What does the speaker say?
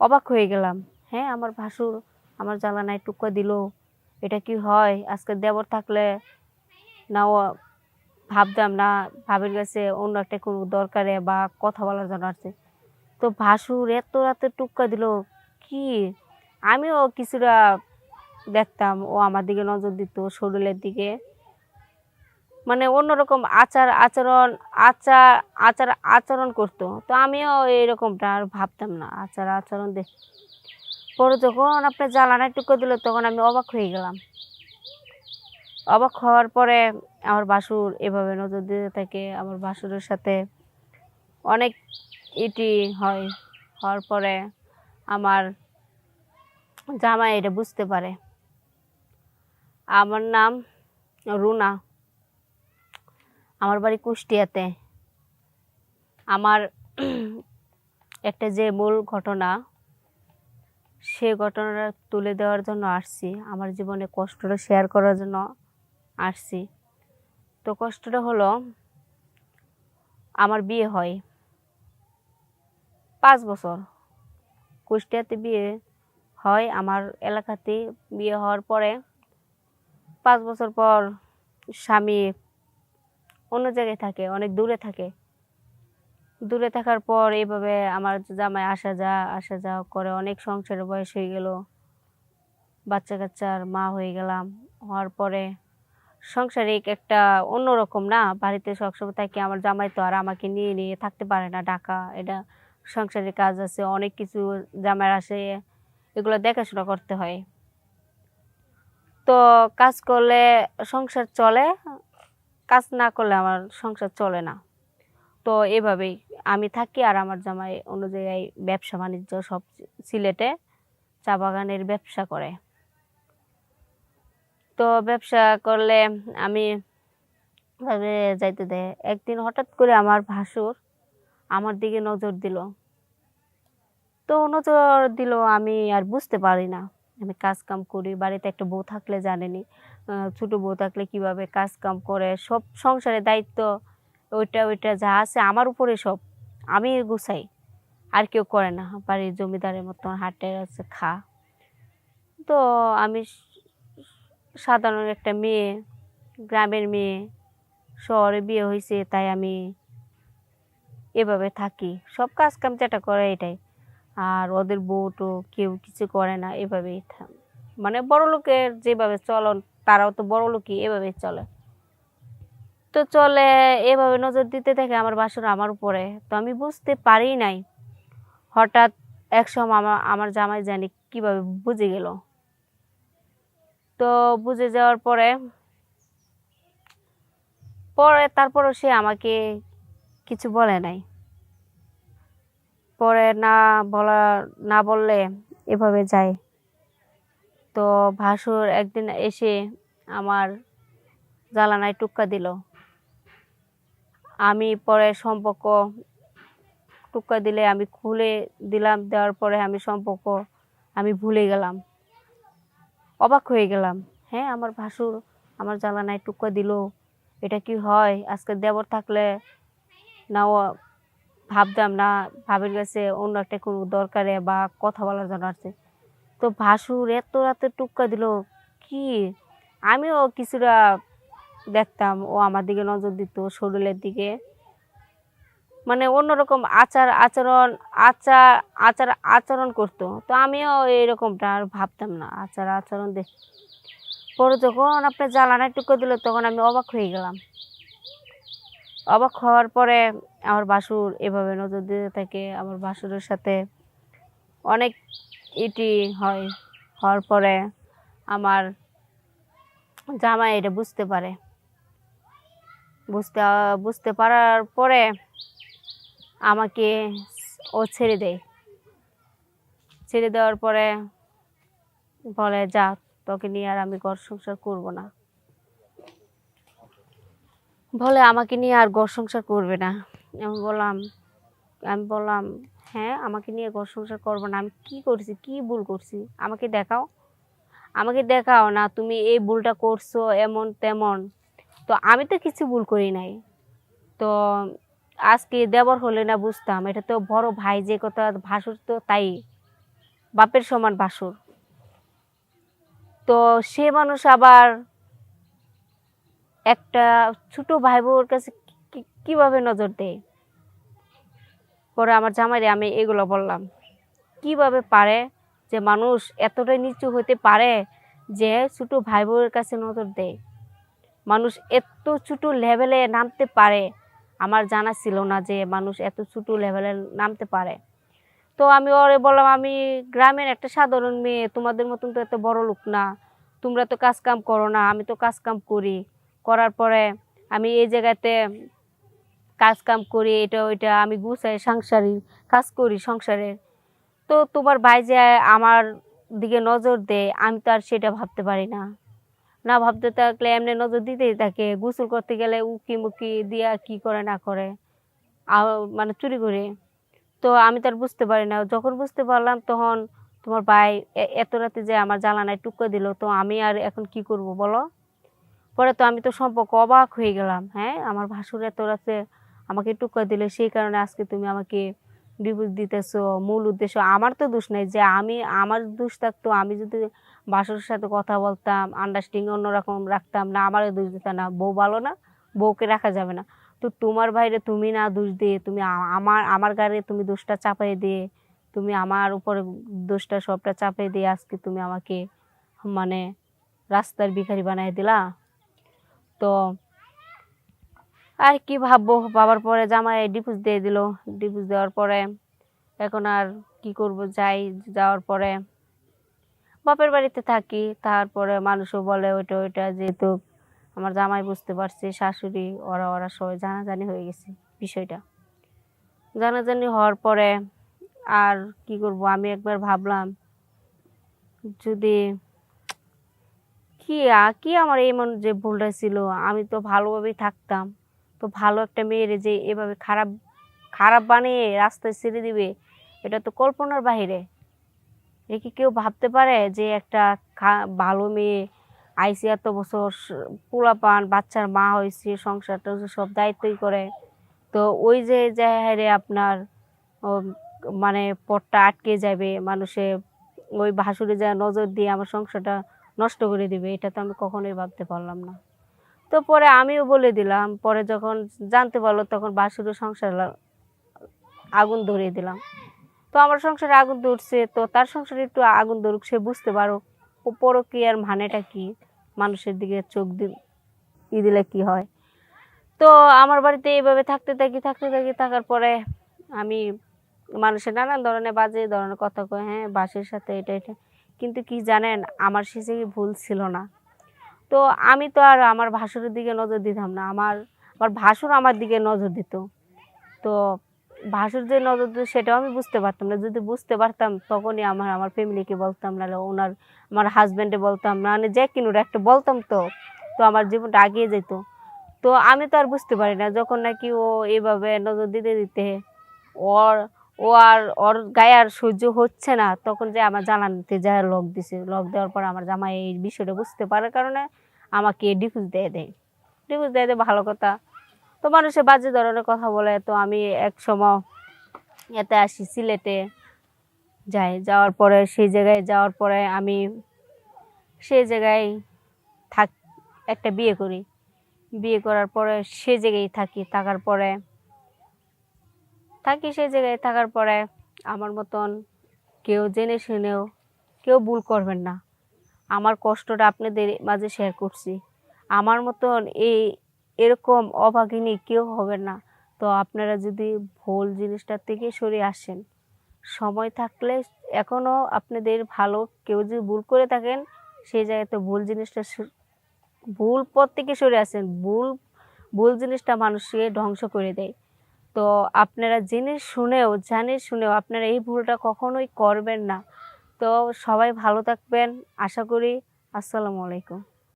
অবাক হয়ে গেলাম। হ্যাঁ আমার ভাসুর আমার জ্বালানায় টুকা দিল। এটা কি হয়? আজকে দেবর থাকলে না ও ভাবতাম, না ভাবের কাছে অন্য একটা কোনো দরকারে বা কথা বলার জন্য আসছে। তো ভাসুর এত রাতে টুক্কা দিল, কি? আমিও কিছুটা দেখতাম, ও আমার দিকে নজর দিত শরীরের দিকে। মানে অন্যরকম আচার আচরণ আচার আচার আচরণ করতো। তো আমিও এরকমটা আর ভাবতাম না, আচার আচরণ দেখ পরে যখন আপনার জ্বালানায় টুকো দিল, তখন আমি অবাক হয়ে গেলাম। অবাক হওয়ার পরে আমার বাসুর এভাবে নজর দিতে থাকে। আমার বাসুরের সাথে অনেক ইটি হয়, হওয়ার পরে আমার জামাই এটা বুঝতে পারে। আমার নাম রুনা। আমার বাড়ি কুষ্টিয়াতে। আমার একটা যে মূল ঘটনা, সে ঘটনাটা তুলে দেওয়ার জন্য আসছি। আমার জীবনে কষ্টটা শেয়ার করার জন্য আসছি। তো কষ্টটা হলো, আমার বিয়ে হয়। পাঁচ বছর। কুষ্টিয়াতে বিয়ে হয়, আমার এলাকাতে বিয়ে হওয়ার পরে পাঁচ বছর পর স্বামী অন্য জায়গায় থাকে, অনেক দূরে থাকে। দূরে থাকার পর এইভাবে আমার জামাই আসা যা, আসা যাওয়া করে, অনেক সংসারের বয়স হয়ে গেল। বাচ্চা কাচ্চার মা হয়ে গেলাম। হওয়ার পরে সাংসারিক একটা অন্যরকম না? বাড়িতে সবসময় থাকি, আমার জামাই তো আর আমাকে নিয়ে নিয়ে থাকতে পারে না ঢাকা। এটা সংসারের কাজ আছে, অনেক কিছু জামাই আসে, এগুলো দেখাশোনা করতে হয়। তো কাজ করলে সংসার চলে কাজ না করলে আমার সংসার চলে না। তো এভাবেই আমি থাকি আর আমার জামাই অন্য জায়গায় ব্যবসা বাণিজ্য সব সিলেটে চা বাগানের ব্যবসা করে। তো ব্যবসা করলে আমি ভাবে যাইতে দেয় একদিন হঠাৎ করে আমার ভাসুর আমার দিকে নজর দিল। তো নজর দিল আমি আর বুঝতে পারি না। আমি কাজ কাম করি, বাড়িতে একটা বউ থাকলে জানেনি। ছোট বউ থাকলে কীভাবে কাজ কাম করে, সব সংসারের দায়িত্ব, ওইটা ওইটা যা আছে আমার উপরে সব। আমি গুছাই, আর কেউ করে না। বাড়ির জমিদারের মতন হাটে, আছে, খা। তো আমি সাধারণ একটা মেয়ে, গ্রামের মেয়ে, শহরে বিয়ে হয়েছে, তাই আমি এভাবে থাকি। সব কাজ কাম যেটা করে এটাই। আর ওদের বউ কেউ কিছু করে না, এভাবেই মানে বড় লোকের যেভাবে চলন তারাও তো বড় লোকই, এভাবেই চলে। তো চলে, এভাবে নজর দিতে থাকে আমার বাসর আমার উপরে। তো আমি বুঝতে পারি নাই, হঠাৎ এক সময় আমার আমার জামাই জানি কীভাবে বুঝে গেল। তো বুঝে যাওয়ার পরে পরে তারপরও সে আমাকে কিছু বলে নাই। পরে না বলা, না বললে এভাবে যায়। তো ভাসুর একদিন এসে আমার জ্বালানায় টুক্কা দিল। আমি পরে সম্পর্ক টুক্কা দিলে আমি খুলে দিলাম, দেওয়ার পরে আমি সম্পর্ক, আমি ভুলে গেলাম। অবাক হয়ে গেলাম হ্যাঁ আমার ভাসুর আমার জ্বালানায় টুক্কা দিল, এটা কি হয়? আজকে দেবর থাকলে নাও ভাবতাম না, ভাবির কাছে অন্য একটা কোনো দরকারে বা কথা বলার জন্য আসছে। তো ভাসুর এত রাতে টুক্কা দিল, কি? আমিও কিছুটা দেখতাম, ও আমার দিকে নজর দিত শরীরের দিকে। মানে অন্যরকম আচার আচরণ আচার আচার আচরণ করতো। তো আমিও এরকমটা আর ভাবতাম না, আচার আচরণ দেখ পরে যখন আপনার জ্বালানায় টুকো দিল, তখন আমি অবাক হয়ে গেলাম। অবাক হওয়ার পরে আমার বাসুর এভাবে নজর দিতে থাকে, আমার বাসুরের সাথে অনেক ইটি হয়, হওয়ার পরে আমার জামাই এটা বুঝতে পারে। বুঝতে বুঝতে পারার পরে আমাকে ও ছেড়ে দেয়। ছেড়ে দেওয়ার পরে বলে, যা, তোকে নিয়ে আর আমি ঘর সংসার করব না। বলে, আমাকে নিয়ে আর ঘর সংসার করবে না। আমি বললাম আমি বললাম হ্যাঁ আমাকে নিয়ে ঘর সংসার করব না। আমি কি করছি? কি ভুল করছি? আমাকে দেখাও। আমাকে দেখাও না তুমি এই ভুলটা করছ এমন তেমন। তো আমি তো কিছু ভুল করি নাই। তো আজকে দেবর হলে না বুঝতাম, এটা তো বড় ভাই, যে কথা ভাসুর তো তাই। বাপের সমান ভাসুর। তো সে মানুষ আবার একটা ছোট ভাই কাছে কীভাবে নজর দেয়? পরে আমার জামাইরে আমি এগুলো বললাম, কীভাবে পারে যে মানুষ এতটাই নিচু হতে পারে যে ছোট ভাই বোনের কাছে নজর দেয়? মানুষ এত ছোট লেভেলে নামতে পারে। আমার জানা ছিল না যে মানুষ এত ছোট লেভেলে নামতে পারে। তো আমি ওরে বললাম, আমি গ্রামের একটা সাধারণ মেয়ে, তোমাদের মতন তো এত বড় লোক না, তোমরা তো কাজ কাম করো না, আমি তো কাজ কাম করি। করার পরে আমি এই জায়গাতে কাজ কাম করি, এটা ওইটা আমি গুছাই সংসারী কাজ করি সংসারের। তো তোমার ভাই যে আমার দিকে নজর দেয়, আমি তো আর সেটা ভাবতে পারি না। না ভাবতে থাকলে এমনি নজর দিতেই থাকে, গোসল করতে গেলে উকি মুকি দিয়া কি করে না করে মানে চুরি করে। তো আমি তো আর বুঝতে পারি না, যখন বুঝতে পারলাম তখন তোমার ভাই এত রাতে যে আমার জ্বালানায় টুকা দিল, তো আমি আর এখন কি করব বলো? পরে তো আমি তো সম্পর্ক অবাক হয়ে গেলাম হ্যাঁ? আমার ভাসুর এত রাতে আমাকে টুকা দিলে, সেই কারণে আজকে তুমি আমাকে ডিভোর্স দিতেছো, মূল উদ্দেশ্য। আমার তো দোষ নেই যে আমি, আমার দোষ থাকতো আমি যদি বাসুর সাথে কথা বলতাম আন্ডারস্ট্যান্ডিং অন্যরকম রাখতাম, না আমারও দোষ দিতাম না। বউ ভালো না, বউকে রাখা যাবে না। তো তোমার বাইরে তুমি না দোষ দিয়ে, তুমি আমার আমার গাড়ি তুমি দোষটা চাপাই দিয়ে, তুমি আমার উপরে দোষটা সবটা চাপাই দিয়ে আজকে তুমি আমাকে মানে রাস্তার ভিখারি বানাই দিলা। তো আর কি ভাববো? বাবার পরে জামাই ডিভোর্স দিয়ে দিল। ডিভোর্স দেওয়ার পরে এখন আর কি করব? যাই যাওয়ার পরে বাপের বাড়িতে থাকি। তারপরে মানুষও বলে ওইটা ওইটা, যেহেতু আমার জামাই বুঝতে পারছে, শাশুড়ি, ওরা ওরা সবাই জানাজানি হয়ে গেছে বিষয়টা। জানাজানি হওয়ার পরে আর কি করব? আমি একবার ভাবলাম, যদি কি কি আমার এই মন যে ভুলটা ছিল? আমি তো ভালোভাবেই থাকতাম। তো ভালো একটা মেয়ের যে এভাবে খারাপ খারাপ বানিয়ে রাস্তায় ছেড়ে দিবে, এটা তো কল্পনার বাহিরে। এ কি কেউ ভাবতে পারে যে একটা ভালো মেয়ে আইসি এত বছর পোলাপান, বাচ্চার মা হয়েছে সংসারটা সব দায়িত্বই করে? তো ওই যে জায়গায় আপনার মানে পটটা আটকে যাবে, মানুষে ওই ভাসুরে যা নজর দিয়ে আমার সংসারটা নষ্ট করে দিবে, এটা তো আমি কখনোই ভাবতে পারলাম না। তো পরে আমিও বলে দিলাম, পরে যখন জানতে পারল তখন বাসুরের সংসার আগুন ধরিয়ে দিলাম। তো আমার সংসারে আগুন ধরছে, তো তার সংসারে একটু আগুন ধরুক, সে বুঝতে পারো ও পরকীয়ার মানেটা কি, মানুষের দিকে চোখ দি ই দিলে কি হয়। তো আমার বাড়িতে এইভাবে থাকতে থাকি থাকতে থাকি, থাকার পরে আমি মানুষের নানান ধরনের বাজে ধরনের কথা কয় হ্যাঁ বাসের সাথে এটা এটা। কিন্তু কি জানেন, আমার সে ভুল ছিল না। তো আমি তো আর আমার ভাসুরের দিকে নজর দিতাম না। আমার আমার ভাসুর আমার দিকে নজর দিত। তো ভাসুর যে নজর দিত সেটাও আমি বুঝতে পারতাম না। যদি বুঝতে পারতাম, তখনই আমার আমার ফ্যামিলিকে বলতাম, নাহলে ওনার, আমার হাজব্যান্ডে বলতাম মানে যে কিনুর একটা বলতাম তো তো আমার জীবনটা আগিয়ে যেত। তো আমি তো আর বুঝতে পারি না, যখন নাকি ও এইভাবে নজর দিতে দিতে ওর ও আর ওর গায়ে আর সহ্য হচ্ছে না। তখন যে আমার জানাতে যা লক দিছে। লক দেওয়ার পর আমার জামাই এই বিষয়টা বুঝতে পারার কারণে আমাকে ডিভোর্স দিয়ে দেয়। ডিভোর্স দিয়ে দেয় ভালো কথা। তো মানুষের বাজে ধরনের কথা বলে। তো আমি এক সময় এতে আসি সিলেটে যাই। যাওয়ার পরে সেই জায়গায় যাওয়ার পরে আমি সেই জায়গায় থাক, একটা বিয়ে করি। বিয়ে করার পরে সে জায়গায় থাকি। থাকার পরে থাকি সেই জায়গায় থাকার পরে আমার মতন কেউ জেনে শুনেও কেউ ভুল করবেন না। আমার কষ্টটা আপনাদের মাঝে শেয়ার করছি। আমার মতন এই এরকম অভাগিনী কেউ হবে না। তো আপনারা যদি ভুল জিনিসটার থেকে সরে আসেন, সময় থাকলে এখনও আপনাদের ভালো কেউ যদি ভুল করে থাকেন, সেই জায়গাতে ভুল জিনিসটা ভুল পথ থেকে সরে আসেন। ভুল ভুল জিনিসটা মানুষকে ধ্বংস করে দেয়। তো আপনারা জেনে শুনেও, জানে শুনেও আপনারা এই ভুলটা কখনোই করবেন না। তো সবাই ভালো থাকবেন। আশা করি, আসসালামু আলাইকুম।